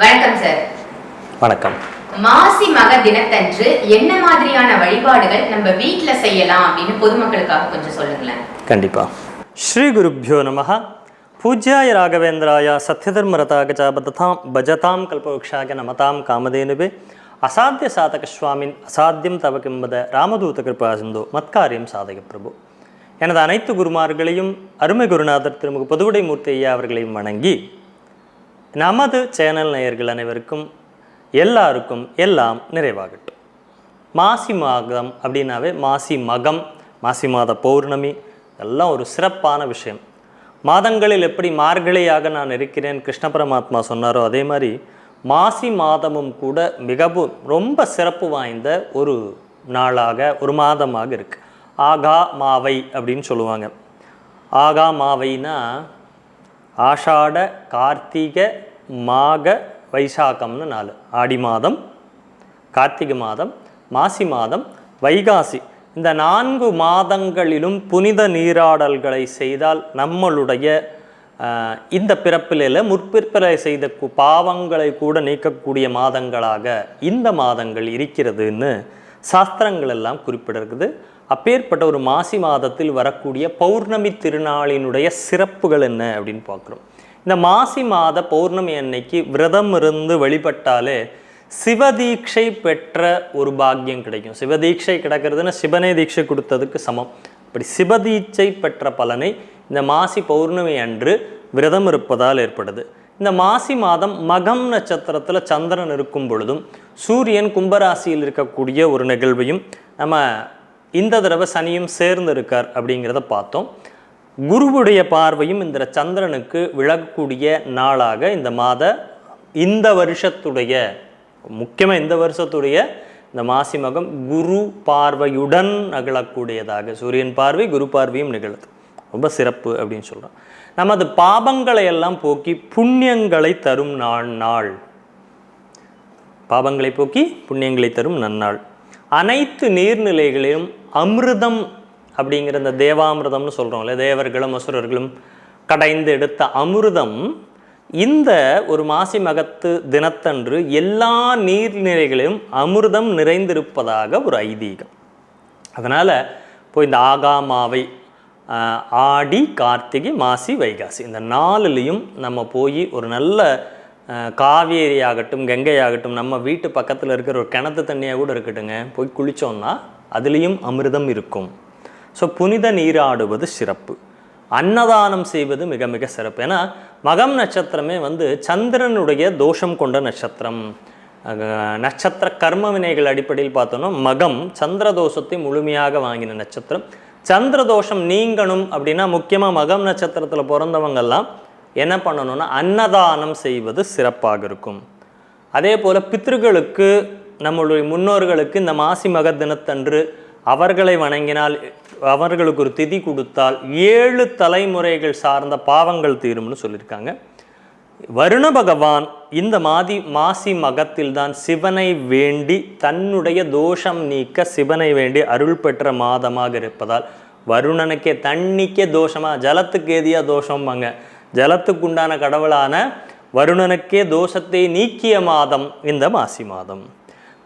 வணக்கம் சார் வணக்கம். மாசி மக தினத்தன்று என்ன மாதிரியான வழிபாடுகள் நம்ம வீட்ல செய்யலாம் அப்படின்னு பொதுமக்களுக்காக கொஞ்சம் சொல்லுங்களேன். கண்டிப்பா. ஸ்ரீ குருப்பியோ நம பூஜ்யாய ராகவேந்திராய சத்யதர்மரதாக ச பததாம் பஜதாம் கல்பவృక్షாக நமதாம் காமதேனுவே. அசாத்திய சாதக சுவாமின் அசாத்தியம் தவ கிம்பத ராமதூத கிருபா சிந்தோ மத்காரியம் சாதக பிரபு. எனது அனைத்து குருமார்களையும் அருமை குருநாதர் திருமுக பொதுவுடை மூர்த்தி ஐயா அவர்களையும் வணங்கி நமது சேனல் நேயர்கள் அனைவருக்கும் எல்லாருக்கும் எல்லாம் நிறைவாகட்டும். மாசி மாதம் அப்படின்னாவே மாசி மகம் மாசி மாத பௌர்ணமி எல்லாம் ஒரு சிறப்பான விஷயம். மாதங்களில் எப்படி மார்கழியாக நான் இருக்கிறேன் கிருஷ்ண பரமாத்மா சொன்னாரோ அதே மாதிரி மாசி மாதமும் கூட மிகவும் ரொம்ப சிறப்பு வாய்ந்த ஒரு நாளாக ஒரு மாதமாக இருக்குது ஆகா மாவை அப்படின்னு சொல்லுவாங்க. ஆகா மாவைனா ஆஷாட கார்த்திக மாக வைசாகம்னு நாலு. ஆடி மாதம் கார்த்திகை மாதம் மாசி மாதம் வைகாசி. இந்த நான்கு மாதங்களிலும் புனித நீராடல்களை செய்தால் நம்மளுடைய இந்த பிறப்பில முற்பிறப்பிலை செய்த கு- பாவங்களை கூட நீக்கக்கூடிய மாதங்களாக இந்த மாதங்கள் இருக்கிறதுன்னு சாஸ்திரங்கள் எல்லாம் குறிப்பிட்டிருக்குது அப்பேற்பட்ட ஒரு மாசி மாதத்தில் வரக்கூடிய பௌர்ணமி திருநாளினுடைய சிறப்புகள் என்ன அப்படின்னு பார்க்குறோம். இந்த மாசி மாத பௌர்ணமி அன்னைக்கு விரதம் இருந்து வழிபட்டாலே சிவதீட்சை பெற்ற ஒரு பாக்கியம் கிடைக்கும். சிவதீட்சை கிடக்கிறதுன்னா சிவனே தீட்சை கொடுத்ததுக்கு சமம். இப்படி சிவதீட்சை பெற்ற பலனை இந்த மாசி பௌர்ணமி அன்று விரதம் இருப்பதால் ஏற்படுது. இந்த மாசி மாதம் மகம் நட்சத்திரத்தில் சந்திரன் இருக்கும் பொழுதும் சூரியன் கும்பராசியில் இருக்கக்கூடிய ஒரு நிகழ்வையும் நம்ம இந்த தடவை சனியும் சேர்ந்து இருக்கார் அப்படிங்கிறத பார்த்தோம். குருவுடைய பார்வையும் இந்த சந்திரனுக்கு விலகக்கூடிய நாளாக இந்த மாத இந்த வருஷத்துடைய முக்கியமாக இந்த வருஷத்துடைய இந்த மாசி மகம் குரு பார்வையுடன் நிகழக்கூடியதாக சூரியன் பார்வை குரு பார்வையும் நிகழுது. ரொம்ப சிறப்பு அப்படின்னு சொல்கிறோம் நமது பாபங்களை எல்லாம் போக்கி புண்ணியங்களை தரும் நாள் நாள். போக்கி புண்ணியங்களை தரும் நன்னாள். அனைத்து நீர்நிலைகளிலும் அமிர்தம் அப்படிங்கிற இந்த தேவாமிர்தம்னு சொல்கிறோம்ல தேவர்களும் அசுரர்களும் கடைந்து எடுத்த அமிர்தம் இந்த ஒரு மாசி மகத்து தினத்தன்று எல்லா நீர்நிலைகளிலும் அமிர்தம் நிறைந்திருப்பதாக ஒரு ஐதீகம். அதனால் இப்போ இந்த ஆகாமாவை ஆடி கார்த்திகை மாசி வைகாசி. இந்த நாலுலேயும் நம்ம போய் ஒரு நல்ல காவேரி ஆகட்டும் கங்கை ஆகட்டும் நம்ம வீட்டு பக்கத்தில் இருக்கிற ஒரு கிணத்து தண்ணியாக கூட இருக்கட்டுங்க. போய் குளித்தோம்னா அதுலேயும் அமிர்தம் இருக்கும். ஸோ புனித நீராடுவது சிறப்பு. அன்னதானம் செய்வது மிக மிக சிறப்பு. ஏன்னா மகம் நட்சத்திரமே வந்து சந்திரனுடைய தோஷம் கொண்ட நட்சத்திரம். நட்சத்திர கர்ம வினைகள் அடிப்படையில் பார்த்தோன்னா மகம் சந்திர தோஷத்தை முழுமையாக வாங்கின நட்சத்திரம். சந்திரதோஷம் நீங்கணும் அப்படின்னா முக்கியமாக மகம் நட்சத்திரத்தில் பிறந்தவங்கெல்லாம் என்ன பண்ணணும்னா அன்னதானம் செய்வது சிறப்பாக இருக்கும். அதே போல் பித்ருகளுக்கு நம்மளுடைய முன்னோர்களுக்கு இந்த மாசி மக தினத்தன்று அவர்களை வணங்கினால் அவர்களுக்கு ஒரு திதி கொடுத்தால் ஏழு தலைமுறைகள் சார்ந்த பாவங்கள் தீரும்னு சொல்லியிருக்காங்க. வருண பகவான் இந்த மாதி மாசி மகத்தில்தான் சிவனை வேண்டி தன்னுடைய தோஷம் நீக்க சிவனை வேண்டி அருள் பெற்ற மாதமாக இருப்பதால் வருணனுக்கே தண்ணிக்கே தோஷமாக ஜலத்துக்கு ஏதியா தோஷம்பாங்க. ஜலத்துக்கு உண்டான கடவுளான வருணனுக்கே தோஷத்தை நீக்கிய மாதம் இந்த மாசி மாதம்.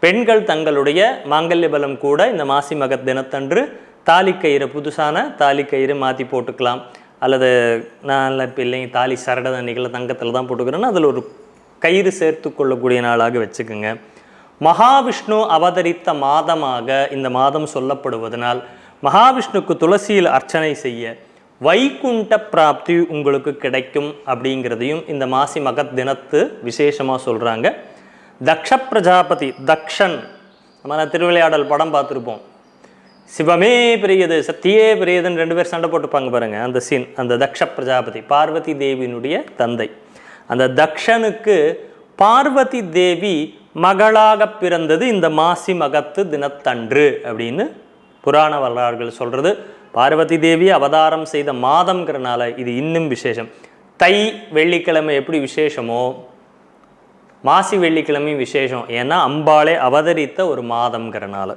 பெண்கள் தங்களுடைய மாங்கல்ய பலம் கூட இந்த மாசி மகத் தினத்தன்று தாலிக்கயிறு புதுசான தாலிக்கயிறு மாற்றி போட்டுக்கலாம். அல்லது நான் இப்போ இல்லைங்க தாலி சரட தண்ணிகளை தங்கத்தில் தான் போட்டுக்கிறேன்னா அதில் ஒரு கயிறு சேர்த்து கொள்ளக்கூடிய நாளாக வச்சுக்கோங்க. மகாவிஷ்ணு அவதரித்த மாதமாக இந்த மாதம் சொல்லப்படுவதனால் மகாவிஷ்ணுக்கு துளசியில் அர்ச்சனை செய்ய வைகுண்ட பிராப்தி உங்களுக்கு கிடைக்கும் அப்படிங்கிறதையும் இந்த மாசி மகத் தினத்து விசேஷமாக சொல்கிறாங்க தக்ஷ பிரஜாபதி தக்ஷன். நம்ம திருவிளையாடல் படம் பார்த்துருப்போம். சிவமே பெரியது சத்தியே பெரியதுன்னு ரெண்டு பேர் சண்டை போட்டுப்பாங்க பாருங்க அந்த சீன் அந்த தக்ஷ பிரஜாபதி பார்வதி தேவியினுடைய தந்தை. அந்த தக்ஷனுக்கு பார்வதி தேவி மகளாக பிறந்தது இந்த மாசி மகத்து தினத்தன்று அப்படின்னு புராண வரலாறுகள் சொல்கிறது பார்வதி தேவி அவதாரம் செய்த மாதம்ங்கிறனால இது இன்னும் விசேஷம். தை வெள்ளிக்கிழமை எப்படி விசேஷமோ மாசி வெள்ளிக்கிழமையும் விசேஷம். ஏன்னா அம்பாளே அவதரித்த ஒரு மாதம்ங்கிறனால.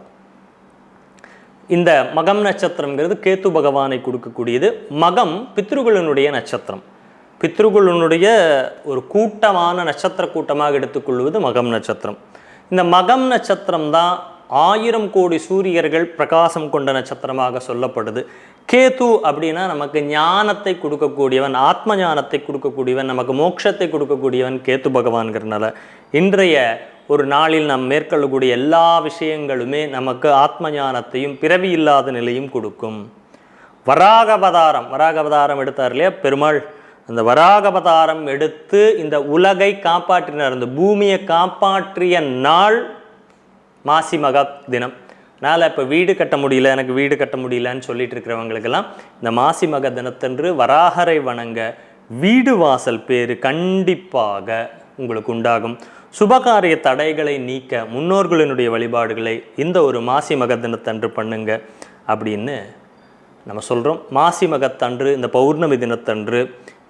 இந்த மகம் நட்சத்திரங்கிறது கேத்து பகவானை கொடுக்கக்கூடியது. மகம் பித்ருகுலனுடைய நட்சத்திரம். பித்ருகுலனுடைய ஒரு கூட்டமான நட்சத்திர கூட்டமாக எடுத்துக்கொள்வது மகம் நட்சத்திரம். இந்த மகம் நட்சத்திரம் தான் ஆயிரம் கோடி சூரியர்கள் பிரகாசம் கொண்ட நட்சத்திரமாக சொல்லப்படுது. கேது அப்படின்னா நமக்கு ஞானத்தை கொடுக்கக்கூடியவன் ஆத்ம ஞானத்தை கொடுக்கக்கூடியவன் நமக்கு மோட்சத்தை கொடுக்கக்கூடியவன் கேத்து பகவான்கிறனால. இன்றைய ஒரு நாளில் நாம் மேற்கொள்ளக்கூடிய எல்லா விஷயங்களுமே நமக்கு ஆத்ம ஞானத்தையும் பிறவி இல்லாத நிலையும் கொடுக்கும். வராகபதாரம் வராகபதாரம் எடுத்தார் இல்லையா? பெருமாள் அந்த வராகபதாரம் எடுத்து இந்த உலகை காப்பாற்றினார். இந்த பூமியை காப்பாற்றிய நாள் மாசி மகா தினம். அதனால் இப்போ வீடு கட்ட முடியல எனக்கு வீடு கட்ட முடியலன்னு சொல்லிட்டு இருக்கிறவங்களுக்கெல்லாம் இந்த மாசி மக தினத்தன்று வராகரை வணங்க வீடு வாசல் பேர் கண்டிப்பாக உங்களுக்கு உண்டாகும். சுபகாரிய தடைகளை நீக்க முன்னோர்களினுடைய வழிபாடுகளை இந்த ஒரு மாசி மக தினத்தன்று பண்ணுங்க அப்படின்னு நம்ம சொல்கிறோம் மாசி மகத்தன்று இந்த பௌர்ணமி தினத்தன்று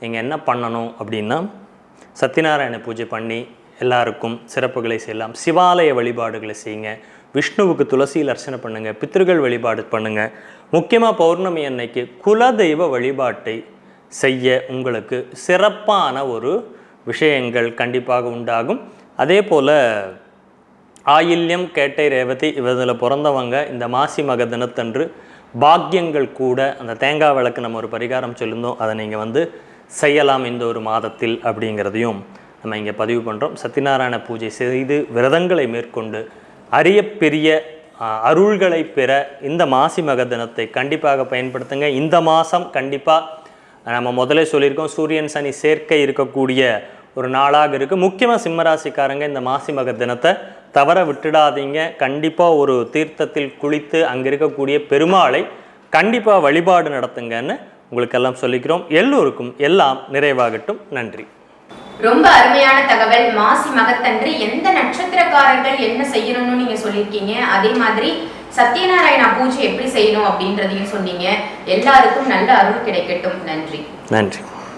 நீங்கள் என்ன பண்ணணும் அப்படின்னா சத்யநாராயண பூஜை பண்ணி எல்லாருக்கும் சிறப்புகளை செய்யலாம். சிவாலய வழிபாடுகளை செய்யுங்க. விஷ்ணுவுக்கு துளசியில் அர்ச்சனை பண்ணுங்கள் பித்திருகள் வழிபாடு பண்ணுங்கள் முக்கியமாக பௌர்ணமி அன்னைக்கு குலதெய்வ வழிபாட்டை செய்ய உங்களுக்கு சிறப்பான ஒரு விஷயங்கள் கண்டிப்பாக உண்டாகும். அதே போல் ஆயில்யம் கேட்டை ரேவதி இவதில் பிறந்தவங்க இந்த மாசி மக தினத்தன்று பாக்கியங்கள் கூட அந்த தேங்காய் விளக்கு நம்ம ஒரு பரிகாரம் சொல்லியிருந்தோம். அதை நீங்கள் வந்து செய்யலாம் இந்த ஒரு மாதத்தில் அப்படிங்கிறதையும் நம்ம இங்கே பதிவு பண்ணுறோம் சத்யநாராயண பூஜை செய்து விரதங்களை மேற்கொண்டு அரிய பெரிய அருள்களை பெற இந்த மாசி மக தினத்தை கண்டிப்பாக பயன்படுத்துங்க. இந்த மாதம் கண்டிப்பாக நம்ம முதலே சொல்லியிருக்கோம் சூரியன் சனி சேர்க்கை இருக்கக்கூடிய ஒரு நாளாக இருக்குது முக்கியமாக சிம்மராசிக்காரங்க இந்த மாசி மக தினத்தை தவற விட்டுடாதீங்க. கண்டிப்பாக ஒரு தீர்த்தத்தில் குளித்து அங்கே இருக்கக்கூடிய பெருமாளை கண்டிப்பாக வழிபாடு நடத்துங்கன்னு உங்களுக்கெல்லாம் சொல்லிக்கிறோம். எல்லோருக்கும் எல்லாம் நிறைவாகட்டும். நன்றி. ரொம்ப அருமையான தகவல். மாசி மகத்தன்று எந்த நட்சத்திரக்காரர்கள் என்ன செய்யணும்னு நீங்க சொல்லியிருக்கீங்க? அதே மாதிரி சத்யநாராயணா பூஜை எப்படி செய்யணும் அப்படின்றதையும் சொன்னீங்க. எல்லாருக்கும் நல்ல அருள் கிடைக்கட்டும். நன்றி. நன்றி.